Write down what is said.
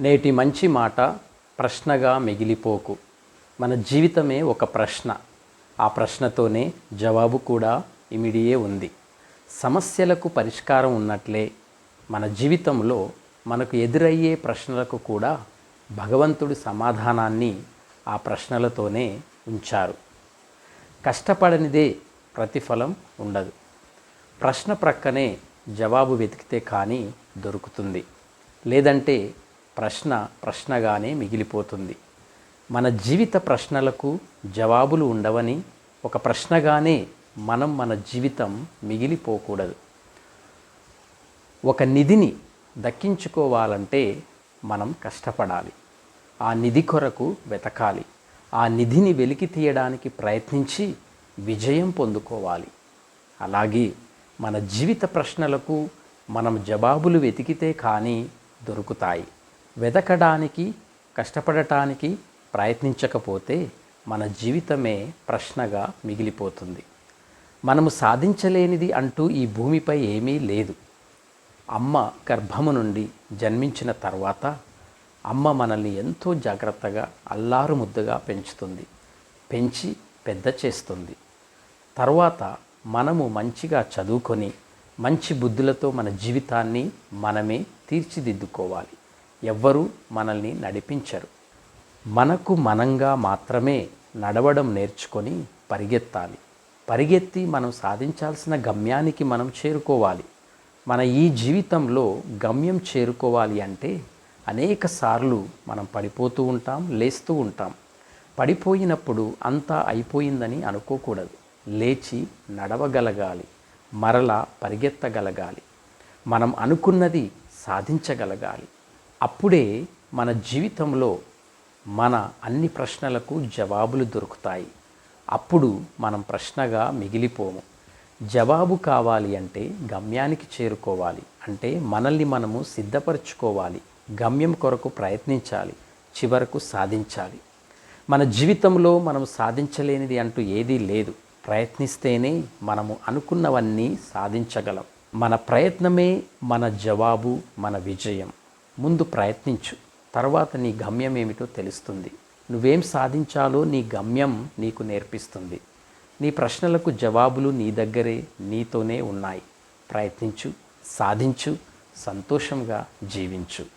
నేటి మంచి మాట ప్రశ్నగా మిగిలిపోకు. మన జీవితమే ఒక ప్రశ్న. ఆ ప్రశ్నతోనే జవాబు కూడా ఇమిడియే ఉంది. సమస్యలకు పరిష్కారం ఉన్నట్లే మన జీవితంలో మనకు ఎదురయ్యే ప్రశ్నలకు కూడా భగవంతుడి సమాధానాన్ని ఆ ప్రశ్నలతోనే ఉంచారు. కష్టపడనిదే ప్రతిఫలం ఉండదు. ప్రశ్న ప్రక్కనే జవాబు వెతికితే కానీ దొరుకుతుంది. లేదంటే ప్రశ్న ప్రశ్నగానే మిగిలిపోతుంది. మన జీవిత ప్రశ్నలకు జవాబులు ఉండవని ఒక ప్రశ్నగానే మనం మన జీవితం మిగిలిపోకూడదు. ఒక నిధిని దక్కించుకోవాలంటే మనం కష్టపడాలి. ఆ నిధి కొరకు వెతకాలి. ఆ నిధిని వెలికి తీయడానికి ప్రయత్నించి విజయం పొందుకోవాలి. అలాగే మన జీవిత ప్రశ్నలకు మనం జవాబులు వెతికితే కానీ దొరుకుతాయి. వెదకడానికి కష్టపడటానికి ప్రయత్నించకపోతే మన జీవితమే ప్రశ్నగా మిగిలిపోతుంది. మనము సాధించలేనిది అంటూ ఈ భూమిపై ఏమీ లేదు. అమ్మ గర్భము నుండి జన్మించిన తర్వాత అమ్మ మనల్ని ఎంతో జాగ్రత్తగా అల్లారు ముద్దుగా పెంచుతుంది. పెంచి పెద్ద చేస్తుంది. తర్వాత మనము మంచిగా చదువుకొని మంచి బుద్ధులతో మన జీవితాన్ని మనమే తీర్చిదిద్దుకోవాలి. ఎవ్వరూ మనల్ని నడిపించరు. మనకు మనంగా మాత్రమే నడవడం నేర్చుకొని పరిగెత్తాలి. పరిగెత్తి మనం సాధించాల్సిన గమ్యానికి మనం చేరుకోవాలి. మన ఈ జీవితంలో గమ్యం చేరుకోవాలి అంటే అనేక సార్లు మనం పడిపోతూ ఉంటాం లేస్తూ ఉంటాం. పడిపోయినప్పుడు అంతా అయిపోయిందని అనుకోకూడదు. లేచి నడవగలగాలి. మరలా పరిగెత్తగలగాలి. మనం అనుకున్నది సాధించగలగాలి. అప్పుడే మన జీవితంలో మన అన్ని ప్రశ్నలకు జవాబులు దొరుకుతాయి. అప్పుడు మనం ప్రశ్నగా మిగిలిపోము. జవాబు కావాలి అంటే గమ్యానికి చేరుకోవాలి. అంటే మనల్ని మనము సిద్ధపరచుకోవాలి. గమ్యం కొరకు ప్రయత్నించాలి. చివరకు సాధించాలి. మన జీవితంలో మనం సాధించలేనిది అంటూ ఏదీ లేదు. ప్రయత్నిస్తేనే మనము అనుకున్నవన్నీ సాధించగలం. మన ప్రయత్నమే మన జవాబు మన విజయం. ముందు ప్రయత్నించు. తర్వాత నీ గమ్యం ఏమిటో తెలుస్తుంది. నువ్వేం సాధించాలో నీ గమ్యం నీకు నేర్పిస్తుంది. నీ ప్రశ్నలకు జవాబులు నీ దగ్గరే నీతోనే ఉన్నాయి. ప్రయత్నించు సాధించు సంతోషంగా జీవించు.